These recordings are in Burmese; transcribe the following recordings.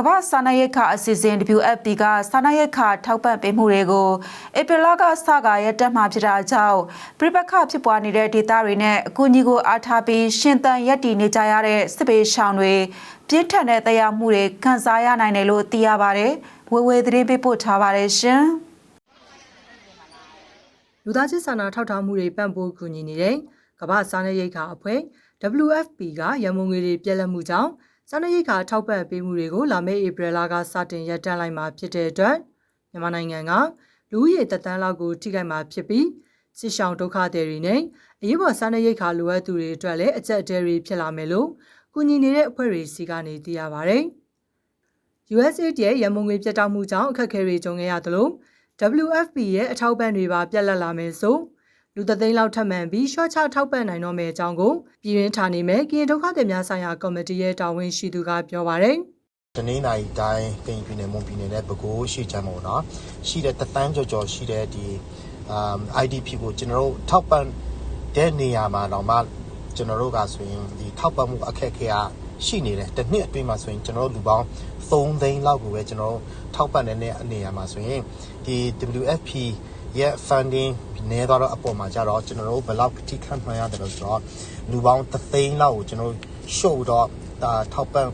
ကမ္ဘာစာနာရိတ်ခအစီအစဉ် WFP ကစာနာရိတ်ခထောက်ပံ့ပေးမှုတွေကိုဧပြီလကစကရက်တက်မှဖြစ်တာကြောင့်ပြပခဖြစ်ပွားနေတဲ့ဒေသတွေနဲ့အကူအညီကိုအားထားပြီးရှင်သန်ရက်တည်နေကြရတဲ့စစ်ပေးရှောင်တွေပြင်းထန်တဲ့တရားမှုတွေခံစားရနိုင်တယ်လို့သိရပါတယ်။ဝေဝေသတင်းပေးပို့ထားပါတယ်ရှင်။လူသားချင်းစာနာထောက်ထားမှုတွေပံ့ပိုးကူညီနေတဲ့ကမ္ဘာစားနပ်ရိက္ခာအဖွဲ့ WFP ကရန်ကုန်ငွေတွေပြက်လက်မှုကြောင့် စားနပ်ရိက္ခာထောက်ပံ့ပေးမှုတွေကိုလာမယ့်ဧပြီလကစတင်ရပ်တန့်လိုက်မှာဖြစ်တဲ့အတွက်မြန်မာနိုင်ငံကလူဦးရေတသန်းလောက်ကိုထိခိုက်မှာဖြစ်ပြီးစစ်ရှောင်ဒုက္ခသည်တွေနဲ့အရေးပေါ်စားနပ်ရိက္ခာလိုအပ်သူတွေအတွက်လည်းအကျက်အတဲတွေဖြစ်လာမယ်လို့ကူညီနေတဲ့အဖွဲ့တွေစီကနေသိရပါဗျ။ USAID ရဲ့ရန်မုံငွေပြတ်တောက်မှုကြောင့်အခက်အခဲတွေကြုံခဲ့ရသလို WFP ရဲ့အထောက်ပံ့တွေပါပြက်လက်လာမယ်ဆို လူသသိန်းလောက်ထပ်မံပြီးရှော့ချထောက်ပံ့နိုင်တော့မယ့်အကြောင်းကိုပြည်ရင်းဌာနေမဲ့ကရင်ဒုက္ခသည်များဆိုင်ရာကော်မတီရဲ့တာဝန်ရှိသူကပြောပါရယ်တနင်္လာရီတိုင်းကရင်ပြည်နယ်မွန်ပြည်နယ်နဲ့ပဲခူးရှိချမ်းမို့နော်ရှိတဲ့တသန်းကြော်ကြော်ရှိတဲ့ဒီအမ် IDP ကိုကျွန်တော်တို့ထောက်ပံ့တဲ့နေရာမှာတော့မှကျွန်တော်တို့ကဆိုရင်ဒီထောက်ပံ့မှုအခက်အခဲကရှိနေတယ်တစ်နှစ်အတွင်းမှာဆိုရင်ကျွန်တော်တို့လူပေါင်း3သိန်းလောက်ကိုပဲကျွန်တော်တို့ထောက်ပံ့တဲ့နေရာမှာဆိုရင်ဒီ WFP ရဲ့ funding နေတော့အပေါ်မှာကြတော့ကျွန်တော်တို့ဘယ်လောက်ထိခံမှန်းရတယ်လို့ဆိုတော့လူပေါင်း3သိန်းလောက်ကိုကျွန်တော်တို့ show တော့ဒါထောက်ပံ့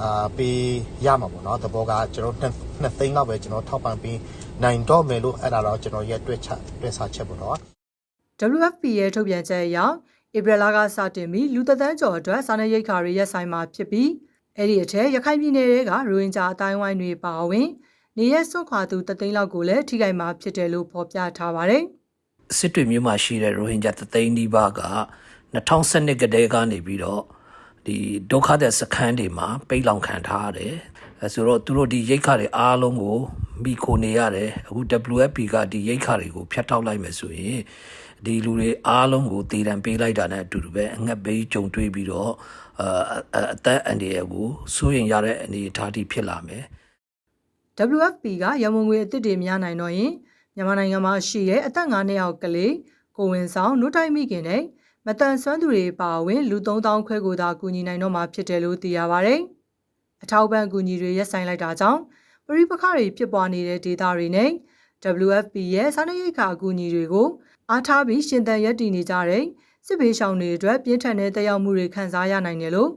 အာပေးရမှာပေါ့နော်သဘောကကျွန်တော်နှစ်နှစ်သိန်းလောက်ပဲကျွန်တော်ထောက်ပံ့ပေးနိုင်တော့မယ်လို့အဲ့ဒါတော့ကျွန်တော်ရဲ့တွေ့ချက်တွေ့စာချက်ပေါ့နော် WFP ရဲ့ထုတ်ပြန်ချက်အရဧပြီလကစတင်ပြီးလူသက်တန်းကျော်အတွက်စားနပ်ရိက္ခာတွေရက်ဆိုင်မှာဖြစ်ပြီးအဲ့ဒီအထက်ရခိုင်ပြည်နယ်ကရိုဟင်ဂျာအတိုင်းဝိုင်းတွေပါဝင် နေရက်စွန့်ခွာသူတသိန်းလောက်ကိုလည်းထိခိုက်မှာဖြစ်တယ်လို့ဖော်ပြထားပါတယ်။စစ်တွေမြို့မှာရှိတဲ့ရိုဟင်ဂျာသသိန်းဒီပါက2012ကတည်းကနေပြီးတော့ဒီဒုက္ခတဲ့စခန်းတွေမှာပိတ်လောင်ခံထားရတယ်အဲဆိုတော့သူတို့ဒီရိတ်ခါတွေအားလုံးကိုမိခိုနေရတယ်အခု WFP ကဒီရိတ်ခါတွေကိုဖျက်ထောက်လိုက်မယ်ဆိုရင်ဒီလူတွေအားလုံးကိုတည်တံပေးလိုက်တာနဲ့အတူတူပဲအငတ်ဘေးကြုံတွေ့ပြီးတော့အာအသက်အန္တရာယ်ကိုစိုးရင်ရတဲ့အနေအထားတိဖြစ်လာမယ် WFP ကရမုံငွေအသစ်တွေများနိုင်တော့ရင်မြန်မာနိုင်ငံမှာရှိတဲ့အသက်9နှစ်အောက်ကလေးကိုဝင်ဆောင်နှုတ်တိုက်မိခင်နဲ့မတန်ဆွမ်းသူတွေပါဝင်လူ3000ခွဲကိုသာကူညီနိုင်တော့မှာဖြစ်တယ်လို့သိရပါဗျ။အထောက်ပံ့ကူညီတွေရက်ဆိုင်လိုက်တာကြောင့်ပရိပခတွေဖြစ်ပွားနေတဲ့ဒေသတွေနဲ့ WFP ရဲ့စားနပ်ရိက္ခာအကူအညီတွေကိုအားထားပြီးရှင်သန်ရပ်တည်နေကြတဲ့စစ်ဘေးရှောင်တွေအတွက်ပြင်းထန်တဲ့တက်ရောက်မှုတွေခံစားရနိုင်တယ်လို့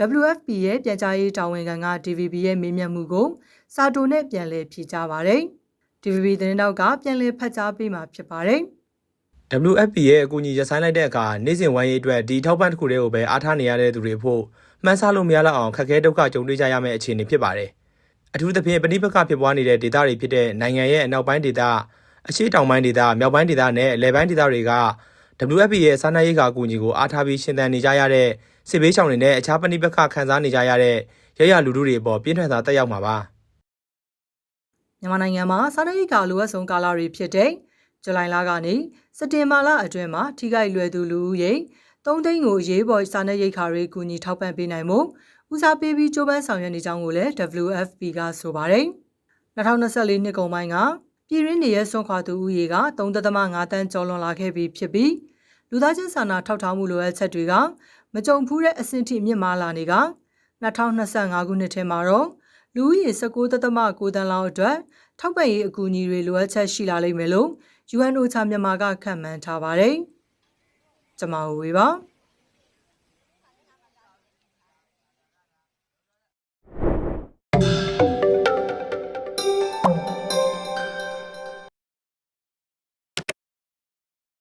WFP ရဲ့ပြန်ကြားရေးတာဝန်ခံက DVB ရဲ့မေးမြန်းမှုကိုစာတိုနဲ့ပြန်လည်ဖြေကြားပါရယ်။ DVB သတင်းတောက်ကပြန်လည်ဖတ်ကြားပေးမှာဖြစ်ပါတယ်။ WFP ရဲ့အကူအညီရဆိုင်လိုက်တဲ့အခါနေ့စဉ်ဝိုင်းရေးအတွက်ဒီထောက်ပံ့တစ်ခုတည်းကိုပဲအားထားနေရတဲ့သူတွေဖို့မှန်းဆလို့မရလောက်အောင်ခက်ခဲဒုက္ခကြုံတွေ့ကြရမယ့်အခြေအနေဖြစ်ပါတယ်။အထူးသဖြင့်ပဋိပက္ခဖြစ်ပွားနေတဲ့ဒေသတွေဖြစ်တဲ့နိုင်ငံရဲ့အနောက်ပိုင်းဒေသအရှေ့တောင်ပိုင်းဒေသမြောက်ပိုင်းဒေသနဲ့အလယ်ပိုင်းဒေသတွေက WFP ရဲ့စားနပ်ရိက္ခာအကူအညီကိုအားထားပြီးရှင်သန်နေကြရတဲ့ စစ်ဘေးရှောင်တွေနဲ့အခြားပဋိပက္ခခံစားနေကြရတဲ့ရရလူလူတွေအပေါ်ပြင်းထန်စွာတက်ရောက်မှာပါ။မြန်မာနိုင်ငံမှာစားနပ်ရိက္ခာလိုအပ်ဆုံးကာလတွေဖြစ်တဲ့ဇူလိုင်လကနေစက်တင်ဘာလအတွင်းမှာထိခိုက်လွယ်သူလူဦးရေ3သိန်းကိုအရေးပေါ်စားနပ်ရိက္ခာတွေကူညီထောက်ပံ့ပေးနိုင်မှုဦးစားပေးပြီးကြိုးပမ်းဆောင်ရွက်နေကြောင်းကိုလည်း WFP ကဆိုပါတယ်။2024နှစ်ကုန်ပိုင်းကပြည်ရင်းနေရဆွန့်ခွာသူဦးရေက3.5တန်းကျော်လွန်လာခဲ့ပြီးဖြစ်ပြီးလူသားချင်းစာနာထောက်ထားမှုလိုအပ်ချက်တွေက မကြုံဖူးတဲ့အဆင့်ထိမြင့်မားလာနေက2025ခုနှစ်ထဲမှာတော့လူဦးရေ19.9တန်းလောက်အတွက်ထောက်ပံ့ရေးအကူအညီတွေလိုအပ်ချက်ရှိလာလိမ့်မယ်လို့ UNOCHA မြန်မာကခန့်မှန်းထားပါတယ်။ကျွန်မဝေပါ။